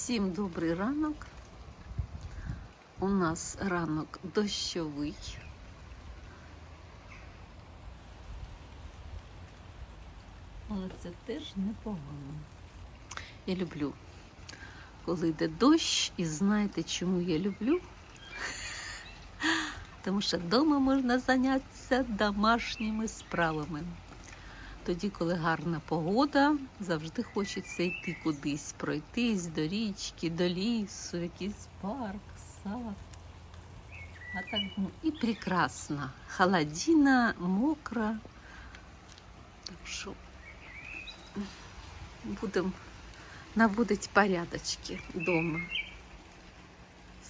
Всім добрий ранок. У нас ранок дощовий. Але це теж непогано. Я люблю, коли йде дощ, і знаєте, чому я люблю? Тому що вдома можна зайнятися домашніми справами. Тоді, коли гарна погода, завжди хочеться йти кудись, пройтись до річки, до лісу, якийсь парк, сад. А так ну, і прекрасно. Холодина, мокра. Так що будемо наводити порядочки дома.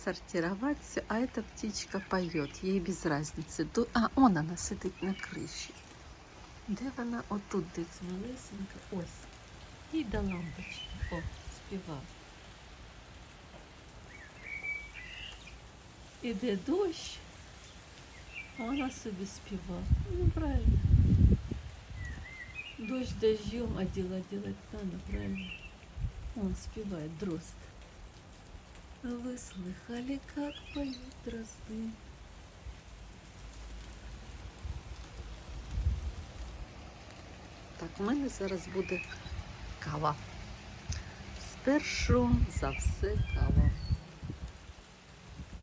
Сортировать все. А эта птичка поет, ей без разницы. А, он она сидить на криші. Де вона отут десь малесенька? Ось. Їй до лампочки. О, співав. Іде дощ, а вона собі співає. Ну, правильно. Дождь дождем, а дела делать надо, правильно? Он спевает дрозд. А вы слыхали, как поют дрозды? Так, у мене зараз буде кава. Спершу за все кава.